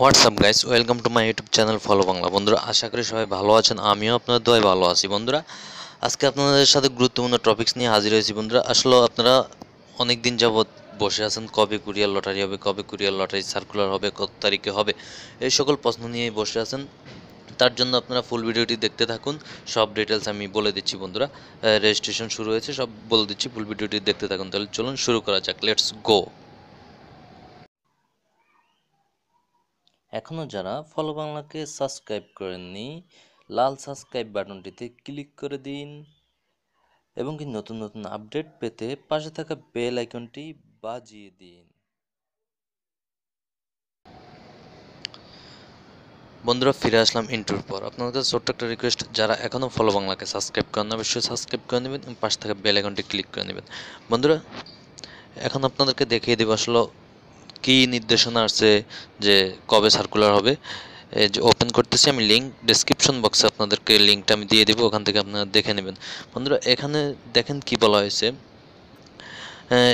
WhatsApp guys welcome to my YouTube channel follow Bangla বন্ধুরা, আশা করি সবাই ভালো আছেন, আমিও আপনাদের দোয়ায় ভালো আছি। বন্ধুরা, আজকে আপনাদের সাথে গুরুত্বপূর্ণ টপিকস নিয়ে হাজির হয়েছি। বন্ধুরা, আসলে আপনারা অনেক দিন যাবৎ বসে আছেন, কবে কুরিয়ার লটারি হবে, কবে কুরিয়ার লটারি সার্কুলার হবে, কত তারিখে হবে, এই সকল প্রশ্ন নিয়ে বসে আছেন। তার জন্য আপনারা ফুল ভিডিওটি দেখতে থাকুন, সব ডিটেলস আমি বলে দিচ্ছি বন্ধুরা। রেজিস্ট্রেশন শুরু হয়েছে, সব বলে দিচ্ছি ফুল ভিডিওটি দেখতে থাকুন। তাহলে চলুন শুরু করা যাক লেটস গো এখনও যারা ফলো বাংলাকে সাবস্ক্রাইব করেননি, লাল সাবস্ক্রাইব বাটনটিতে ক্লিক করে দিন এবং কি নতুন নতুন আপডেট পেতে পাশে থাকা বেল আইকনটি বাজিয়ে দিন। বন্ধুরা, ফিরে আসলাম ইন্টুর পর। আপনাদের কাছে ছোট্ট একটা রিকোয়েস্ট যারা এখনও ফলো বাংলাকে সাবস্ক্রাইব করেন অবশ্যই সাবস্ক্রাইব করে নেবেন এবং পাশে থাকা বেল আইকনটি ক্লিক করে নেবেন। বন্ধুরা, এখন আপনাদেরকে দেখিয়ে দেবো আসলে কি নির্দেশনা আছে যে কবে সার্কুলার হবে? এই যে ওপেন করতেছি, আমি লিঙ্ক ডেসক্রিপশন বক্সে আপনাদেরকে লিঙ্কটা আমি দিয়ে দেবো, ওখান থেকে আপনারা দেখে নেবেন। বন্ধুরা, এখানে দেখেন কি বলা হয়েছে?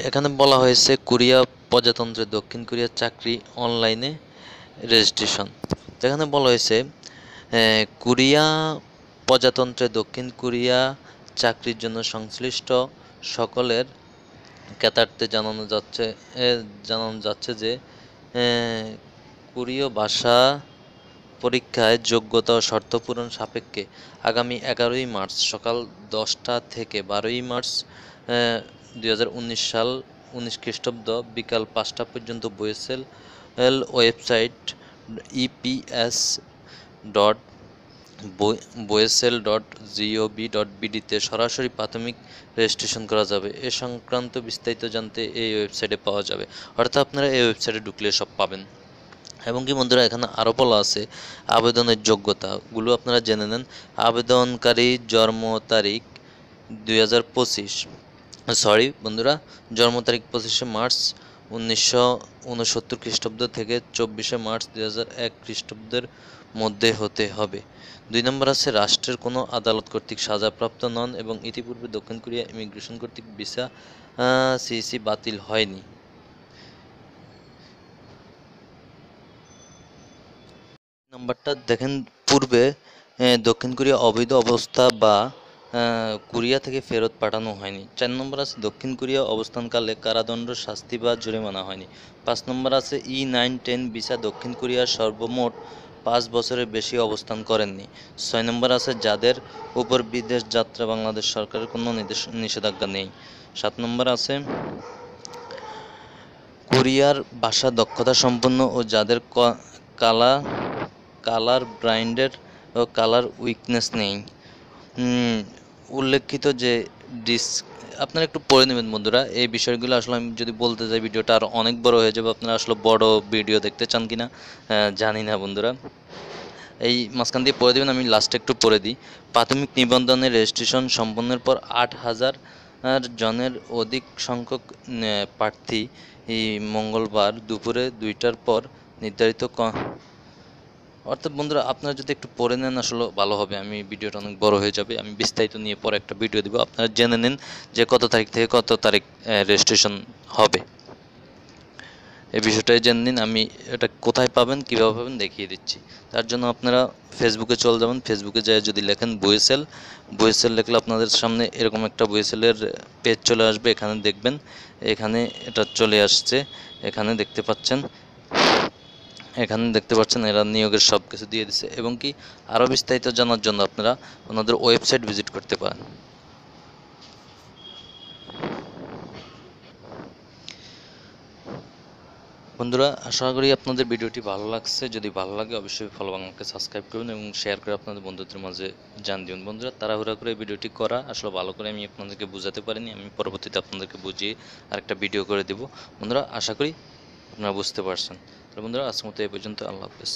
এখানে বলা হয়েছে কোরিয়া প্রজাতন্ত্রের দক্ষিণ কোরিয়ার চাকরি অনলাইনে রেজিস্ট্রেশন এখানে বলা হয়েছে কোরিয়া, প্রজাতন্ত্রে দক্ষিণ কোরিয়া চাকরির জন্য সংশ্লিষ্ট সকলের ক্যাতার্থে জানানো যাচ্ছে জানানো যাচ্ছে যে কোরীয় ভাষা পরীক্ষায় যোগ্যতা ও শর্ত পূরণ সাপেক্ষে আগামী এগারোই মার্চ সকাল দশটা থেকে বারোই মার্চ দু হাজার উনিশ সাল উনিশ খ্রিস্টাব্দ বিকাল পাঁচটা পর্যন্ত BOESL website EPS dot BOESL dot GOB dot বিডিতে সরাসরি প্রাথমিক রেজিস্ট্রেশন করা যাবে। এ সংক্রান্ত বিস্তারিত জানতে এই ওয়েবসাইটে পাওয়া যাবে। অর্থাৎ আপনারা এই ওয়েবসাইটে ঢুকলে সব পাবেন। এবং কি বন্ধুরা, এখানে আরও বলা আছে, আবেদনের যোগ্যতাগুলো আপনারা জেনে নেন। আবেদনকারী জন্ম তারিখ দুই হাজার পঁচিশ। সরি বন্ধুরা, জন্ম তারিখ পঁচিশে মার্চ উনিশশো উনসত্তর খ্রিস্টাব্দ থেকে চব্বিশে মার্চ দুই হাজার এক খ্রিস্টাব্দের মধ্যে হতে হবে। দুই নম্বর আছে, রাষ্ট্রের কোনো আদালত কর্তৃক সাজাপ্রাপ্ত নন এবং ইতিপূর্বে দক্ষিণ কোরিয়া ইমিগ্রেশন কর্তৃক ভিসা সিসি বাতিল হয়নি। নাম্বারটা দেখেন, পূর্বে দক্ষিণ কোরিয়া অবৈধ অবস্থা বা কোরিয়া থেকে ফেরত পাঠানো হয়নি। চার নম্বর আছে, দক্ষিণ কোরিয়া অবস্থানকালে কারাদণ্ড, শাস্তি বা জরিমানা হয়নি। পাঁচ নম্বর আছে, ই নাইন টেন ভিসা দক্ষিণ কোরিয়ার সর্বমোট পাঁচ বছরের বেশি অবস্থান করেননি। ছয় নম্বর আছে, যাদের উপর বিদেশ যাত্রা বাংলাদেশ সরকারের কোনো নিষেধাজ্ঞা নেই। সাত নম্বর আছে, কোরিয়ার ভাষা দক্ষতা সম্পন্ন ও যাদের কালা, কালার ব্রাইন্ডের ও কালার উইকনেস নেই। উল্লেখিত যে ডিস আপনারা একটু পড়ে নেবেন বন্ধুরা। এই বিষয়গুলো আসলে আমি যদি বলতে যাই, ভিডিওটা আরও অনেক বড় হয়ে যাবে। আপনারা আসলে বড় ভিডিও দেখতে চান কিনা জানি না বন্ধুরা। এই মাঝখান দিয়ে পড়ে দেবেন, আমি লাস্টে একটু পড়ে দিই। প্রাথমিক নিবন্ধনের রেজিস্ট্রেশন সম্পন্নের পর আট হাজার জনের অধিক সংখ্যক প্রার্থী এই মঙ্গলবার দুপুরে দুইটার পর নির্ধারিত অর্থাৎ বন্ধুরা, আপনারা যদি একটু পড়ে নেন, আসলে ভালো হবে। আমি ভিডিওটা অনেক বড় হয়ে যাবে। আমি বিস্তারিত নিয়ে পরে একটা ভিডিও দেবো। আপনারা জেনে নিন যে কত তারিখ থেকে কত তারিখ রেজিস্ট্রেশন হবে। এই বিষয়টাই জেনে নিন। আমি এটা কোথায় পাবেন, কীভাবে পাবেন, দেখিয়ে দিচ্ছি। তার জন্য আপনারা ফেসবুকে চলে যাবেন। ফেসবুকে যায় যদি লেখেন বয়েসেল বয়েসেল লিখলে আপনাদের সামনে এরকম একটা বয়েসেলের পেজ চলে আসবে। এখানে দেখবেন, এখানে এটা চলে আসছে। এখানে দেখতে পাচ্ছেন এখানে দেখতে পাচ্ছেন এরা নিয়োগের সব কিছু দিয়ে দিছে এবং কি আরও বিস্তারিত জানার জন্য আপনারা ওনাদের ওয়েবসাইট ভিজিট করতে পারেন। বন্ধুরা, আশা করি আপনাদের ভিডিওটি ভালো লাগছে। যদি ভালো লাগে, অবশ্যই ফলো বাংলাকে সাবস্ক্রাইব করুন এবং শেয়ার করে আপনাদের বন্ধুদের মাঝে জান দিন। বন্ধুরা, তাড়াহুড়া করে ভিডিওটি করা, আসলে ভালো করে আমি আপনাদেরকে বোঝাতে পারিনি, আমি পরবর্তীতে আপনাদেরকে বুঝিয়ে আরেকটা ভিডিও করে দেব। বন্ধুরা, আশা করি আপনারা বুঝতে পারছেন। বন্ধুরা আজকের মতো এই পর্যন্ত। আল্লাহ হাফেজ।